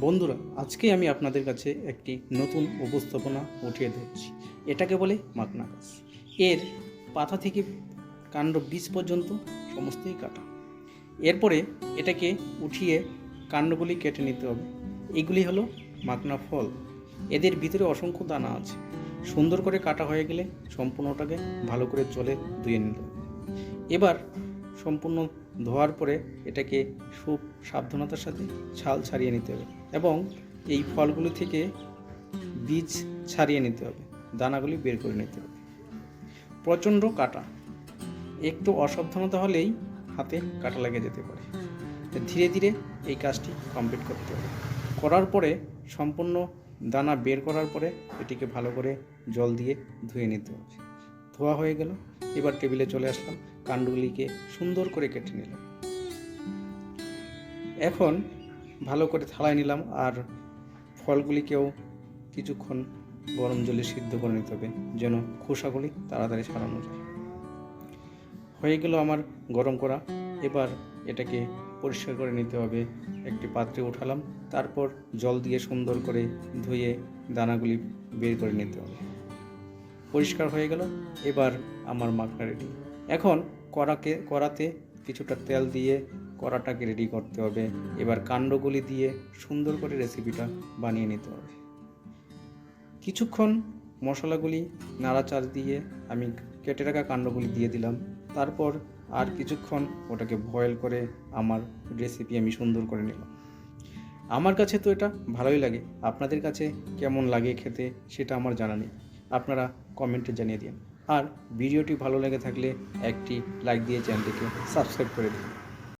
বন্ধুরা, আজকে আমি আপনাদের কাছে একটি নতুন উপস্থাপনা উঠিয়ে ধরছি এটাকে বলে মাকনা গাছ এর পাতা থেকে কাণ্ড বীজ পর্যন্ত সমস্তই কাটা। এরপরে এটাকে উঠিয়ে কাণ্ডগুলি কেটে নিতে হবে। এগুলি হলো মাকনা ফল। এদের ভিতরে অসংখ্য দানা আছে। সুন্দর করে কাটা হয়ে গেলে সম্পূর্ণটাকে ভালো করে জলে ধুয়ে নিতে হবে। এবার সম্পূর্ণ ধোয়ার পরে এটাকে খুব সাবধানতার সাথে ছাল ছাড়িয়ে নিতে হবে এবং এই ফলগুলো থেকে বীজ ছাড়িয়ে নিতে হবে, দানাগুলি বের করে নিতে হবে। প্রচণ্ড কাটা একটু অসাবধানতা হলেই হাতে কাটা লেগে যেতে পারে। ধীরে ধীরে এই কাজটি কমপ্লিট করতে হবে। করার পরে সম্পূর্ণ দানা বের করার পরে এটিকে ভালো করে জল দিয়ে ধুয়ে নিতে হবে। ধোয়া হয়ে গেল, এবার টেবিলে চলে আসলাম। কাণ্ডগুলিকে সুন্দর করে কেটে নিলাম। এখন ভালো করে থালায় নিলাম আর ফলগুলিকেও কিছুক্ষণ গরম জলে সিদ্ধ করে নিতে হবে, যেন খোসাগুলি তাড়াতাড়ি ছাড়ানো যায়। হয়ে গেল আমার গরম করা। এবার এটাকে পরিষ্কার করে নিতে হবে। একটি পাত্রে উঠালাম, তারপর জল দিয়ে সুন্দর করে ধুয়ে দানাগুলি বের করে নিতে হবে। পরিষ্কার হয়ে গেল। এবার আমার মাখনা রেডি এখন কড়াকে, কড়াতে কিছুটা তেল দিয়ে কড়াটাকে রেডি করতে হবে। এবার কাণ্ডগুলি দিয়ে সুন্দর করে রেসিপিটা বানিয়ে নিতে হবে। কিছুক্ষণ মশলাগুলি নাড়াচাড় দিয়ে আমি কেটে রাখা কাণ্ডগুলি দিয়ে দিলাম। তারপর আর কিছুক্ষণ ওটাকে বয়েল করে আমার রেসিপি আমি সুন্দর করে নিলাম। আমার কাছে তো এটা ভালোই লাগে। আপনাদের কাছে কেমন লাগে খেতে সেটা আমার জানা নেই। আপনারা কমেন্টে জানিয়ে দিন। আর ভিডিওটি ভালো লেগে থাকলে একটি লাইক দিয়ে চ্যানেলটিকে সাবস্ক্রাইব করে দিন।